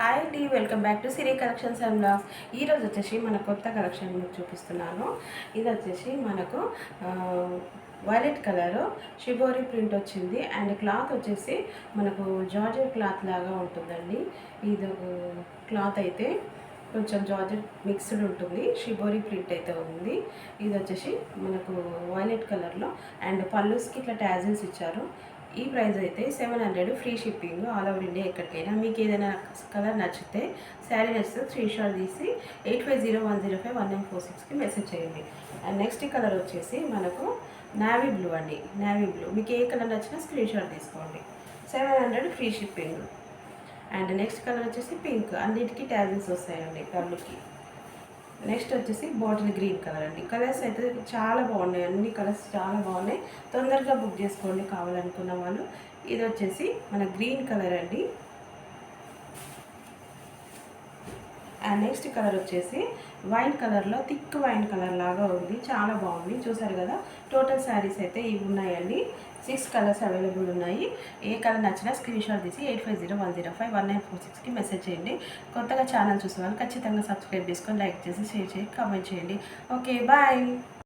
Hi అండి welcome back to Siri collections and blogs ఈరోజు వచ్చేసి మన కొత్త కలెక్షన్ మీకు చూపిస్తున్నాను. ఇది వచ్చేసి మనకు వైలెట్ కలర్ షిబోరి ప్రింట్ వచ్చింది. అండ్ క్లాత్ వచ్చేసి మనకు జార్జెట్ క్లాత్ లాగా ఉంటుందండి. ఇది క్లాత్ అయితే కొంచెం జార్జెట్ మిక్స్డ్ ఉంటుంది. షిబోరి ప్రింట్ అయితే ఉంది. ఇది వచ్చేసి మనకు వైలెట్ కలర్లో అండ్ పళ్ళుస్కి ఇట్లా ట్యాజిల్స్ ఇచ్చారు. ఈ ప్రైస్ అయితే seven hundred free shipping all over India ఎక్కడికైనా. మీకు ఏదైనా కలర్ నచ్చితే శారీ నచ్చితే స్క్రీన్ షాట్ తీసి eight five zero one zero five one nine four సిక్స్కి మెసేజ్ చేయండి. అండ్ నెక్స్ట్ కలర్ వచ్చేసి మనకు నావీ బ్లూ అండి. నావీ బ్లూ మీకు ఏ కలర్ నచ్చినా స్క్రీన్ షాట్ తీసుకోండి. Seven hundred free shipping. And next colour వచ్చేసి పింక్. అన్నిటికీ ట్యాజెన్స్ వస్తాయండి. కళ్ళుకి. నెక్స్ట్ వచ్చేసి బాటిల్ గ్రీన్ కలర్ అండి. కలర్స్ అయితే చాలా బాగున్నాయి. అన్ని కలర్స్ చాలా బాగున్నాయి. తొందరగా బుక్ చేసుకోండి కావాలనుకున్న వాళ్ళు. ఇది వచ్చేసి మన గ్రీన్ కలర్ అండి అండ్ నెక్స్ట్ కలర్ వచ్చేసి వైన్ కలర్లో థిక్ వైన్ కలర్ లాగా ఉంది. చాలా బాగుంది. చూసారు కదా? టోటల్ శారీస్ అయితే ఇవి ఉన్నాయండి. సిక్స్ కలర్స్ అవైలబుల్ ఉన్నాయి. ఏ కలర్ నచ్చినా స్క్రీన్ షాట్ తీసి eight five zero one zero five one nine four సిక్స్కి మెసేజ్ చేయండి. కొత్తగా ఛానల్ చూసే వాళ్ళు ఖచ్చితంగా సబ్స్క్రైబ్ చేసుకొని లైక్ చేసి షేర్ చేయండి కామెంట్ చేయండి. Okay bye